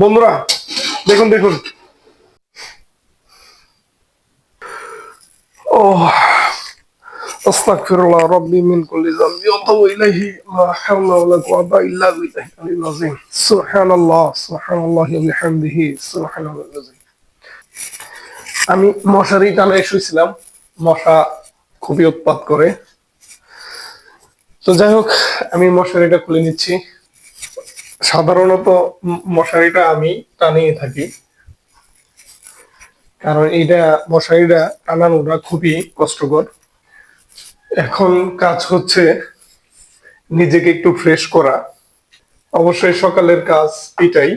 বন্ধুরা, দেখুন দেখুন। ও আস্তাগফিরুল্লাহ, রাব্বি মিন কুল্লি যামবি ওয়া ইলাইহি, লা হাওলা ওয়া কুওয়াতা ইল্লা আযীম। সুবহানাল্লাহ ওয়া বিহামদিহি আযীম আমি মশারি শুয়েছিলাম মশা খুবই উৎপাত করে। তো যাই হোক, আমি মশারিটা খুলে নিচ্ছি। সাধারণত মশারিটা আমি টানিয়ে থাকি। কারণ এইটা মশারিটা টানানোটা খুবই কষ্টকর। এখন কাজ হচ্ছে নিজেকে একটু ফ্রেশ করা। অবশ্যই সকালের কাজ এটাই।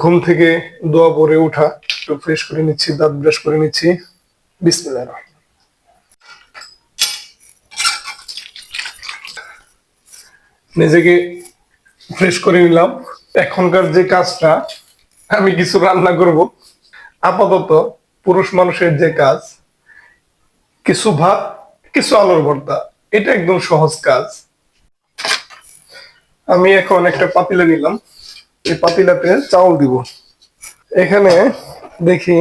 ঘুম থেকে দোয়া পরে উঠা, একটু ফ্রেশ করে নিচ্ছি, দাঁত ব্রাশ করে নিচ্ছি। বিসমিল্লাহ নিজেকে ফ্রেশ করে নিলাম। এখনকার যে কাজটা আমি কিছু রান্না করব। আপাতত পুরুষ মানুষের যে কাজ কিছু ভাত কিছু আলুর ভর্তা এটা একদম সহজ কাজ। আমি এখন একটা পাতিলা নিলাম। এই পাতিলাতে চাউল দিব। এখানে দেখি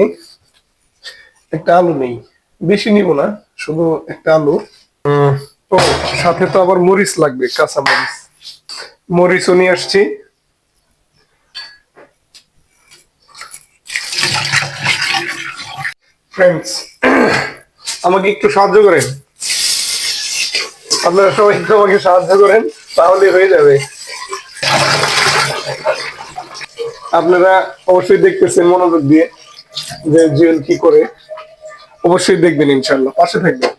একটা আলু নেই। বেশি নিব না শুধু একটা আলু। ও সাথে তো আবার মরিচ লাগবে কাঁচা মরিচ মরিচও নিয়ে আসছি। ফ্রেন্ডস আমাকে একটু সাহায্য করেন। আপনারা সবাই একটু আমাকে সাহায্য করেন, তাহলে হয়ে যাবে। আপনারা অবশ্যই দেখতেছেন মনোযোগ দিয়ে যে জুয়েল কি করে। অবশ্যই দেখবেন ইনশাল্লাহ পাশে থাকবেন।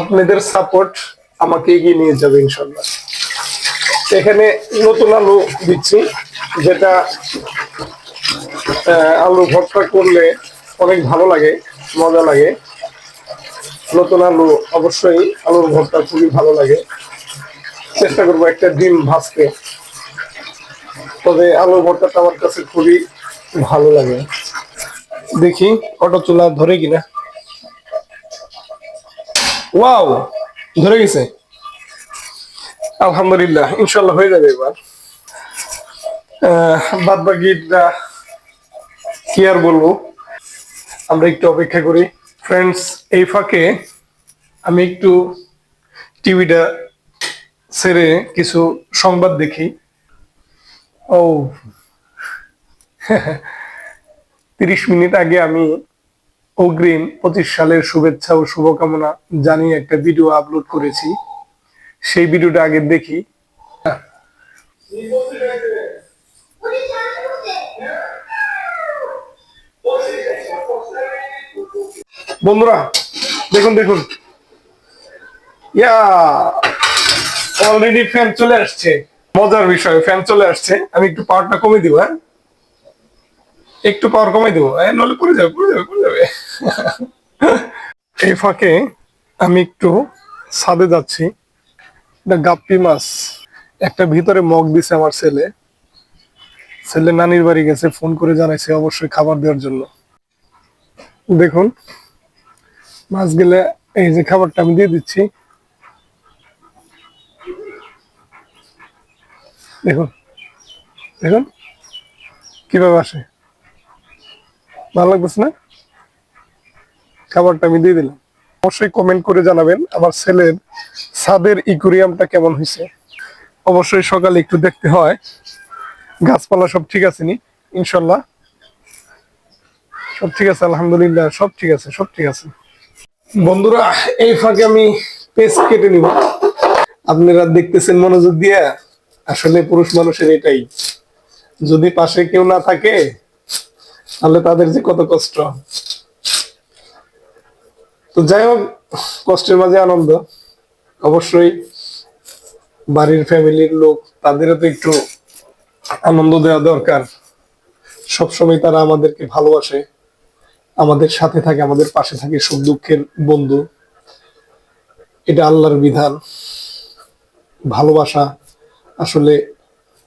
আপনাদের সাপোর্ট আমাকে এগিয়ে নিয়ে যাবে ইনশাল্লাহ এখানে নতুন আলু দিচ্ছি, যেটা আলু ভর্তা করলে অনেক ভালো লাগে, মজা লাগে। নতুন আলু অবশ্যই আলুর ভর্তা খুবই ভালো লাগে। চেষ্টা করব একটা ডিম ভাজতে। তবে আলুর ভর্তাটা আমার কাছে খুবই ভালো লাগে। দেখি, অটো চুলা ধরে কিনা। ওয়াও! ধরে গেছে? আলহামদুলিল্লাহ ইনশাল্লাহ হয়ে যাবে এবার। বাদ বাকিটা কি আর বলব? আমরা একটু অপেক্ষা করি। ফ্রেন্ডস এই ফাঁকে আমি একটু টিভিটা ছেড়ে কিছু সংবাদ দেখি। ও, তিরিশ মিনিট আগে আমি অগ্রিম পঁচিশ সালের শুভেচ্ছা ও শুভকামনা জানিয়ে একটা ভিডিও আপলোড করেছি। সেই ভিডিওটা আগে দেখি। বন্ধুরা, দেখুন দেখুন। ইয়া অলরেডি ফ্যান চলে আসছে। মজার বিষয় ফ্যান চলে আসছে। আমি একটু পাওয়ারটা কমে দিব হ্যাঁ? একটু পাওয়ার কমে দিব। হ্যাঁ নলে পড়ে যাবে পড়ে যাবে পড়ে যাবে। এই ফাঁকে আমি একটু ছাদে যাচ্ছি। গাপ্পি মাছ একটা ভিতরে মগ দিছে আমার ছেলে। ছেলে নানির বাড়ি গেছে, ফোন করে জানাইছে অবশ্যই খাবার দেওয়ার জন্য। দেখুন, মাছ গেলে এই যে খাবারটা আমি দিয়ে দিচ্ছি। দেখুন দেখুন, কীভাবে আসে। ভালো লাগতেছে না? খাবারটা আমি দিয়ে দিলাম। অবশ্যই কমেন্ট করে জানাবেন আমার ছেলের ছাদের ইকুরিয়ামটা কেমন হয়েছে। অবশ্যই সকালে একটু দেখতে হয়। গাছপালা সব ঠিক আছে নি? ইনশাল্লাহ। সব ঠিক আছে, আলহামদুলিল্লাহ, সব ঠিক আছে, সব ঠিক আছে। বন্ধুরা, এই ফাঁকে আমি পেস্ট কেটে নিব। আপনারা দেখতেছেন মনোযোগ দিয়ে? আসলে পুরুষ মানুষের এটাই। যদি পাশে কেউ না থাকে, তাহলে তাদের যে কত কষ্ট। তো যাই হোক, কষ্টের মাঝে আনন্দ। অবশ্যই বাড়ির ফ্যামিলির লোক, তাদেরও তো একটু আনন্দ দেওয়া দরকার। সবসময় তারা আমাদেরকে ভালোবাসে, আমাদের সাথে থাকে, আমাদের পাশে থাকে সুখ দুঃখের বন্ধু। এটা আল্লাহর বিধান। ভালোবাসা আসলে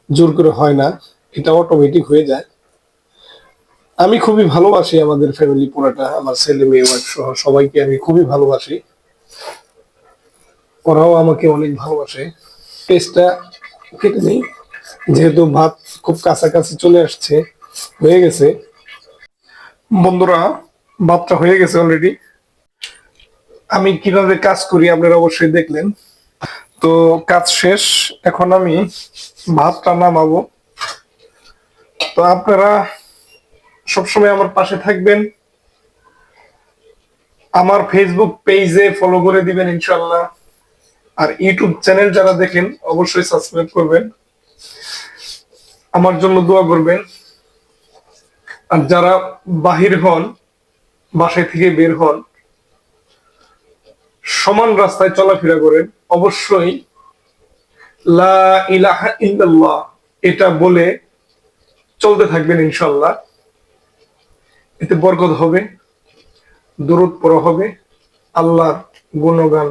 জোর করে হয় না, এটা অটোমেটিক হয়ে যায়। আমি খুবই ভালোবাসি আমাদের ফ্যামিলি পুরাটা, আমার ছেলে মেয়ে, wife সহ সবাইকে আমি খুবই ভালোবাসি। ওরাও আমাকে অনেক ভালোবাসে। পেস্টটা কেটে নেই, যেহেতু ভাত খুব কাছাকাছি চলে আসছে, হয়ে গেছে। বন্ধুরা, ভাতটা হয়ে গেছে অলরেডি আমি কীভাবে কাজ করি আপনারা অবশ্যই দেখলেন। তো কাজ শেষ, এখন আমি ভাতটা নামাবো। তো আপনারা সবসময় আমার পাশে থাকবেন। আমার ফেসবুক পেজে ফলো করে দিবেন ইনশাল্লাহ আর ইউটিউব চ্যানেল যারা দেখেন, অবশ্যই সাবস্ক্রাইব করবেন। আমার জন্য দোয়া করবেন। আর যারা বাহির হন, বাসায় থেকে বের হন, সমান রাস্তায় চলাফেরা করেন, অবশ্যই লা ইলাহা ইল্লাল্লাহ, এটা বলে চলতে থাকবেন ইনশাল্লাহ এতে বরকত হবে দূরত পড়া হবে, আল্লাহর গুণগান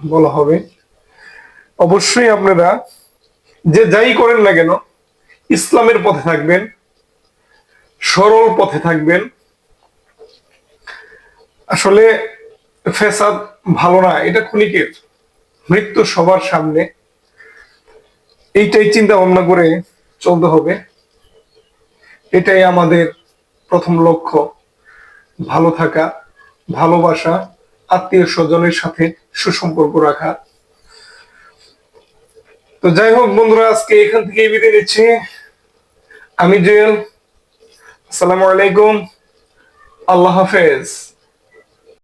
বলা হবে। অবশ্যই আপনারা যে যাই করেন না কেন, ইসলামের পথে থাকবেন, সরল পথে থাকবেন। আসলে ফেসাদ ভালো না, এটা ক্ষণিকের, মৃত্যু সবার সামনে। এইটাই চিন্তা ভাবনা করে চলতে হবে। এটাই আমাদের প্রথম লক্ষ্য, ভালো থাকা, ভালোবাসা, আত্মীয় স্বজনের সাথে সুসম্পর্ক রাখা। তো যাই হোক বন্ধুরা, আজকে এখান থেকে বিদায় নিচ্ছি। আমি জুয়েল, আসসালামু আলাইকুম, আল্লাহ হাফেজ।